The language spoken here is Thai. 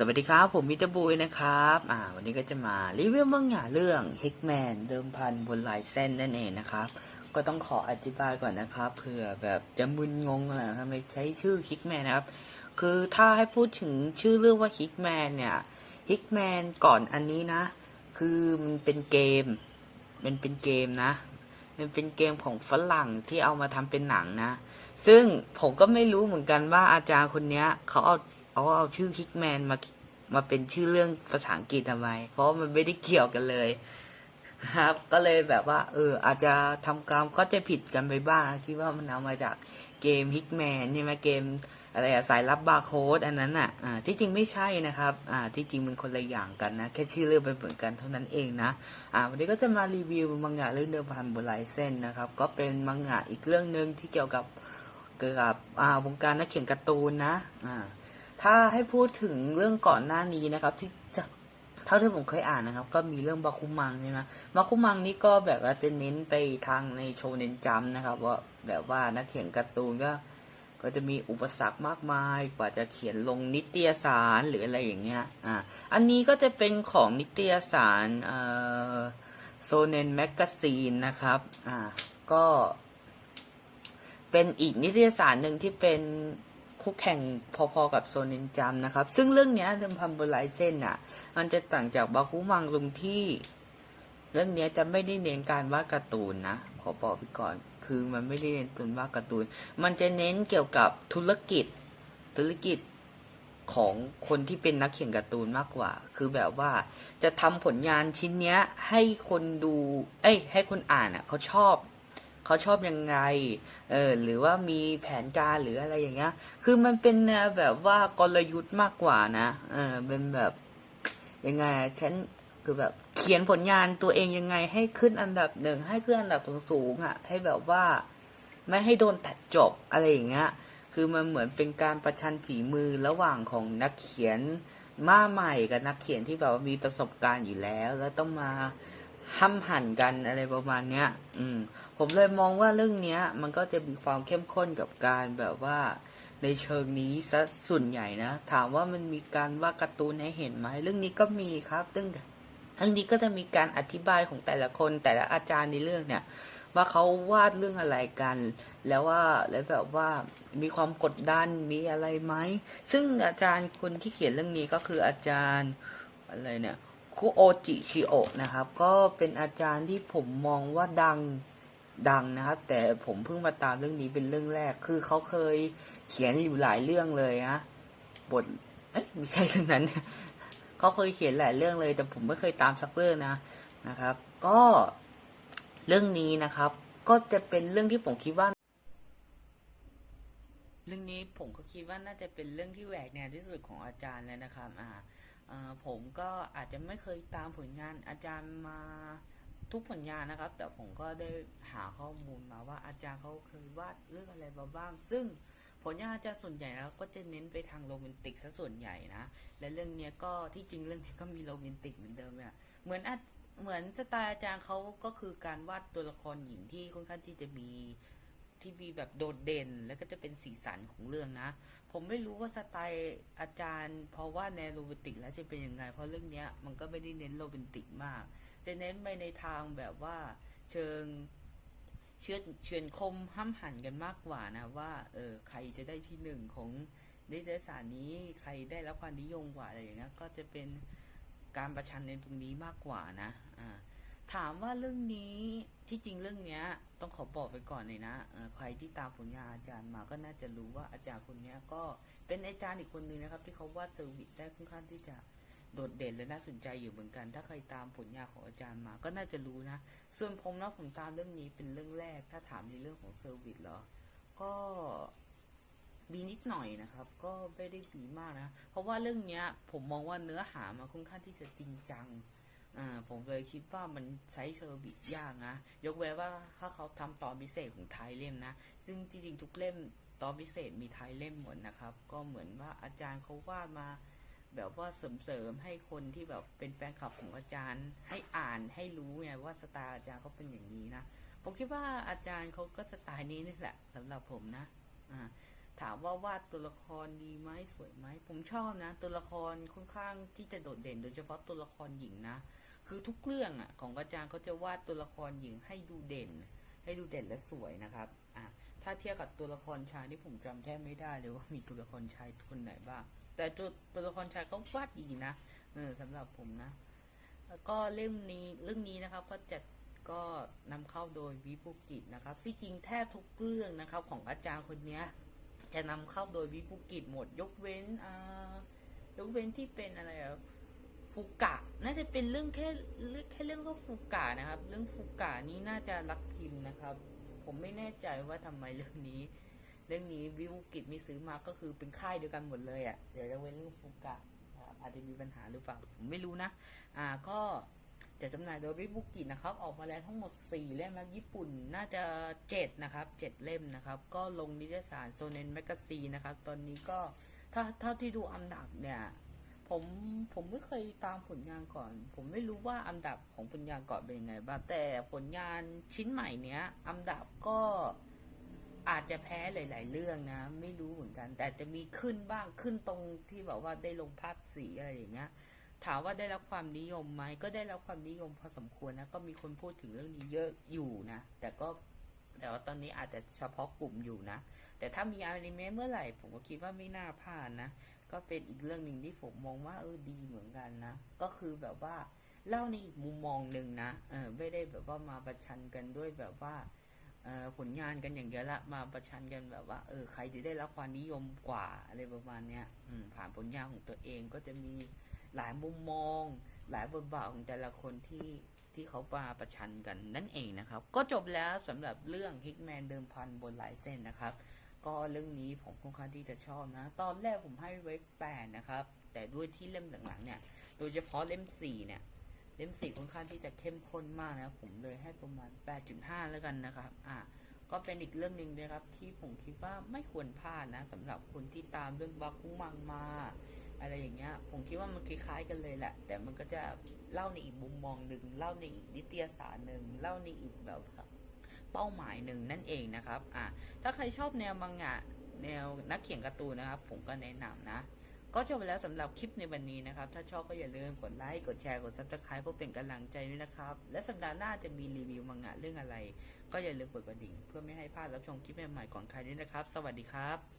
สวัสดีครับ ผมมิเตอร์บุยนะครับ อ่า วันนี้ก็จะมารีวิวบางอย่างเรื่องฮิกแมนเดิมพันบนลายเส้นนั่นเองนะครับ ก็ต้องขออธิบายก่อนนะครับเผื่อแบบจะมึนงงอะไรทำไมใช้ชื่อฮิกแมนนะครับ คือถ้าให้พูดถึงชื่อเรื่องว่าฮิกแมนเนี่ยฮิกแมนก่อนอันนี้นะ คือมันเป็นเกม มันเป็นเกมนะ มันเป็นเกมของฝรั่งที่เอามาทำเป็นหนังนะ ซึ่งผมก็ไม่รู้เหมือนกันว่าอาจารย์คนเนี้ยเขาเอา เอาเอาชื่อฮิกแมนมามาเป็นชื่อเรื่องภาษาอังกฤษทำไม เพราะมันไม่ได้เกี่ยวกันเลยครับ ก็เลยแบบว่า เออ อาจจะทำกรรมก็จะผิดกันไปบ้างคิดว่ามันเอามาจากเกมฮิกแมนใช่ไหมเกมอะไรอะสายลับบาร์โค้ดอันนั้นอะอ่าที่จริงไม่ใช่นะครับอ่าที่จริงมันคนละอย่างกันนะ แค่ชื่อเรื่องเป็นเหมือนกันเท่านั้นเองนะอ่าวันนี้ก็จะมารีวิวมังงะเรื่องเดิมพันบนลายเส้นนะครับ ก็เป็นมังงะอีกเรื่องหนึ่งที่เกี่ยวกับเกี่ยวกับอ่าวงการนักเขียนการ์ตูนนะอ่า ถ้าให้พูดถึงเรื่องก่อนหน้านี้นะครับ ที่เท่าที่ผมเคยอ่านนะครับ ก็มีเรื่องบาคุมังใช่ไหมบาคุมังนี่ก็แบบว่าจะเน้นไปทางในโชเน้นจัมนะครับ ว่าแบบว่านักเขียนการ์ตูนก็ก็จะมีอุปสรรคมากมายกว่าจะเขียนลงนิตยสารหรืออะไรอย่างเงี้ย อ่า อันนี้ก็จะเป็นของนิตยสารเอ่อโซเนนแมกกาซีนนะครับ อ่า ก็ เป็นอีกนิตยสารหนึ่งที่เป็น คู่แข่งพอๆกับโซเนนจัมนะครับ ซึ่งเรื่องนี้ยเดิมพันบนลายเส้นอะ มันจะต่างจากบาคุมังตรงที่ เรื่องนี้จะไม่ได้เน้นการวาดการ์ตูนนะขอบอกไปก่อน คือมันไม่ได้เน้นตัววาดการ์ตูน มันจะเน้นเกี่ยวกับธุรกิจ ธุรกิจของคนที่เป็นนักเขียนการ์ตูนมากกว่า คือแบบว่าจะทำผลงานชิ้นเนี้ย ให้คนดู เอ้ย ให้คนอ่านอะเขาชอบ เขาชอบยังไง เออ หรือว่ามีแผนการหรืออะไรอย่างเงี้ย คือมันเป็นแนวแบบว่ากลยุทธ์มากกว่านะ เออ เป็นแบบยังไง ฉันคือแบบเขียนผลงานตัวเองยังไงให้ขึ้นอันดับหนึ่งให้ขึ้นอันดับสูงๆอะ ให้แบบว่า ไม่ให้โดนตัดจบอะไรอย่างเงี้ย คือมันเหมือนเป็นการประชันฝีมือระหว่างของนักเขียนมาใหม่กับนักเขียนที่แบบว่ามีประสบการณ์อยู่แล้ว แล้วต้องมา ห้ำหั่นกันอะไรประมาณเนี้ย อืม ผมเลยมองว่าเรื่องเนี้ย มันก็จะมีความเข้มข้นกับการแบบว่าในเชิงนี้ซะส่วนใหญ่นะ ถามว่ามันมีการว่าดการ์ตูนให้เห็นไหมเรื่องนี้ก็มีครับซึ่งเรื่องนี้ก็จะมีการอธิบายของแต่ละคนแต่ละอาจารย์ในเรื่องเนี่ย ว่าเขาวาดเรื่องอะไรกัน แล้วว่าแล้วแบบว่ามีความกดดันมีอะไรไหมซึ่งอาจารย์คนที่เขียนเรื่องนี้ก็คืออาจารย์อะไรเนี่ย คุโอจิชิโอนะครับ ก็เป็นอาจารย์ที่ผมมองว่าดังดังนะครับ แต่ผมเพิ่งมาตามเรื่องนี้เป็นเรื่องแรก คือเขาเคยเขียนอยู่หลายเรื่องเลยนะบทเอ้ยไม่ใช่เรื่องนั้นเขาเคยเขียนหลายเรื่องเลย แต่ผมไม่เคยตามสักเรื่องนะนะครับ ก็เรื่องนี้นะครับ ก็จะเป็นเรื่องที่ผมคิดว่า เรื่องนี้ผมก็คิดว่าน่าจะเป็นเรื่องที่แหวกแนวที่สุดของอาจารย์แล้วนะครับ อ่า ผมก็อาจจะไม่เคยตามผลงานอาจารย์มาทุกผลงานนะครับ แต่ผมก็ได้หาข้อมูลมาว่าอาจารย์เขาเคยวาดเรื่องอะไรมาบ้าง ซึ่งผลงานอาจารย์ส่วนใหญ่แล้วก็จะเน้นไปทางโรแมนติกซะส่วนใหญ่นะ และเรื่องเนี้ยก็ที่จริงเรื่องนี้ก็มีโรแมนติกเหมือนเดิมเนี่ยเหมือนอาเหมือนสไตล์อาจารย์เขาก็คือการวาดตัวละครหญิงที่ค่อนข้างที่จะมี ที่มีแบบโดดเด่นแล้วก็จะเป็นสีสันของเรื่องนะ ผมไม่รู้ว่าสไตล์อาจารย์ เพราะว่าแนวโรแมนติกแล้วจะเป็นยังไง เพราะเรื่องเนี้ยมันก็ไม่ได้เน้นโรแมนติกมาก จะเน้นไปในทางแบบว่าเชิงเชื่อเชือนคมห้ำหันกันมากกว่านะว่าเออใครจะได้ที่หนึ่งของนิตยสารนี้ใครได้รับความนิยมกว่าอะไรอย่างเงี้ยก็จะเป็นการประชันในตรงนี้มากกว่านะอ่า ถามว่าเรื่องนี้ที่จริงเรื่องเนี้ย ต้องขอบอกไปก่อนเลยนะใครที่ตามผลงานอาจารย์มาก็น่าจะรู้ว่าอาจารย์คนเนี้ยก็เป็นอาจารย์อีกคนนึงนะครับ ที่เขาวาดเซอร์วิสได้ค่อนข้างที่จะโดดเด่นและน่าสนใจอยู่เหมือนกัน ถ้าใครตามผลงานของอาจารย์มาก็น่าจะรู้นะ ส่วนผมนะผมตามเรื่องนี้เป็นเรื่องแรก ถ้าถามในเรื่องของเซอร์วิสเหรอ ก็มีนิดหน่อยนะครับ ก็ไม่ได้ดีมากนะ เพราะว่าเรื่องเนี้ยผมมองว่าเนื้อหามาค่อนข้างที่จะจริงจัง อ่าผมเลยคิดว่ามันใช้เซอร์วิสยากนะ ยกเว้นว่าถ้าเขาทำตอนพิเศษของไทยเล่มนะ ซึ่งจริงๆทุกเล่มตอนพิเศษมีไทยเล่มหมดนะครับ ก็เหมือนว่าอาจารย์เขาวาดมา แบบว่าเสริมๆให้คนที่แบบเป็นแฟนคลับของอาจารย์ ให้อ่านให้รู้ไงว่าสไตล์อาจารย์เขาเป็นอย่างนี้นะ ผมคิดว่าอาจารย์เขาก็สไตล์นี้นี่แหละสำหรับผมนะ อ่า ถามว่าวาดตัวละครดีไหมสวยไหมผมชอบนะ ตัวละครค่อนข้างที่จะโดดเด่น โดยเฉพาะตัวละครหญิงนะ คือทุกเรื่องอะ ของอาจารย์เขาจะวาดตัวละครหญิงให้ดูเด่น ให้ดูเด่นและสวยนะครับอะถ้าเทียบกับตัวละครชายที่ผมจำแทบไม่ได้เลยว่ามีตัวละครชายคนไหนบ้างแต่ตัวตัวละครชายก็วาดดีนะเออสำหรับผมนะ แล้วก็เล่มนี้เรื่องนี้นะครับก็จะก็นำเข้าโดยวิภูกิจนะครับที่จริงแทบทุกเรื่องนะครับ ของอาจารย์คนเนี้ย จะนำเข้าโดยวิภูกิจหมด ยกเว้นอ่ายกเว้นที่เป็นอะไรอะฟูกะ น่าจะเป็นเรื่องแค่เรื่องแค่เรื่องก็ฟูกะนะครับ เรื่องฟูกะนี้น่าจะรักพิมพ์นะครับ ผมไม่แน่ใจว่าทำไมเรื่องนี้ เรื่องนี้วิภูกิจมีซื้อมาก็คือเป็นค่ายเดียวกันหมดเลยอะ่ะเดี๋ยวจะเว้นเรื่องฟูกะอาจจะมีปัญหาหรือเปล่าผมไม่รู้นะ อ่าก็ จะจำหน่ายโดยวิบุกินะครับ ออกมาแล้วทั้งหมด 4 เล่มแล้วญี่ปุ่นน่าจะ 7 นะครับ 7 เล่มนะครับ ก็ลงนิตยสารโซเนนแมกซีนะครับ ตอนนี้ก็ถ้าเท่าที่ดูอันดับเนี่ย ผมผมไม่เคยตามผลงานก่อน ผมไม่รู้ว่าอันดับของผลงานก่อนเป็นยังไงบ้างแต่ผลงานชิ้นใหม่เนี้ยอันดับก็อาจจะแพ้หลาย ๆ เรื่องนะ ไม่รู้เหมือนกัน แต่จะมีขึ้นบ้างขึ้นตรงที่แบบว่าได้ลงภาพสีอะไรอย่างเงี้ย ถามว่าได้รับความนิยมไหมก็ได้รับความนิยมพอสมควรนะก็มีคนพูดถึงเรื่องนี้เยอะอยู่นะแต่ก็แต่ว่าตอนนี้อาจจะเฉพาะกลุ่มอยู่นะ แต่ถ้ามีอนิเมะเมื่อไหร่ ผมก็คิดว่าไม่น่าพลาดนะ ก็เป็นอีกเรื่องหนึ่งที่ผมมองว่าเออดีเหมือนกันนะ ก็คือแบบว่าเล่าในอีกมุมมองหนึ่งนะ เออไม่ได้แบบว่ามาประชันกันด้วยแบบว่าเออผลงานกันอย่างเดียวละมาประชันกันแบบว่าเออใครจะได้รับความนิยมกว่าอะไรประมาณเนี้ยอืมผ่านผลงานของตัวเองก็จะมี หลายมุมมอง หลายบทบาทของแต่ละคนที่ที่เขามาประชันกันนั่นเองนะครับ ก็จบแล้วสำหรับเรื่องฮิกแมนเดิมพันบนหลายเส้นนะครับ ก็เรื่องนี้ผมค่อนข้างที่จะชอบนะ ตอนแรกผมให้ไว้แปดนะครับ แต่ด้วยที่เล่มหลังๆเนี่ย โดยเฉพาะเล่มสี่เนี่ย เล่มสี่ค่อนข้างที่จะเข้มข้นมากนะผมเลยให้ประมาณ 8.5 แล้วกันนะครับ อ่าก็เป็นอีกเรื่องหนึ่งนะครับ ที่ผมคิดว่าไม่ควรพลาดนะสำหรับคนที่ตามเรื่องบาคุมังมา อะไรอย่างเงี้ย ผมคิดว่ามันคล้ายๆกันเลยแหละ แต่มันก็จะเล่าในอีกมุมมองหนึ่งเล่าในอีกนิตยสารหนึ่งเล่าในอีกแบบเป้าหมายหนึ่งนั่นเองนะครับอ่าถ้าใครชอบแนวมังงะแนวนักเขียนการ์ตูนนะครับ ผมก็แนะนำนะก็จบไปแล้วสำหรับคลิปในวันนี้นะครับ ถ้าชอบก็อย่าลืมกดไลค์ กดแชร์ กดซับสไครป์เพื่อเป็นกำลังใจด้วยนะครับ และสัปดาห์หน้าจะมีรีวิวมังงะเรื่องอะไร ก็อย่าลืมกดกระดิ่ง เพื่อไม่ให้พลาดรับชมคลิปใหม่ๆก่อนใครด้วยนะครับ สวัสดีครับ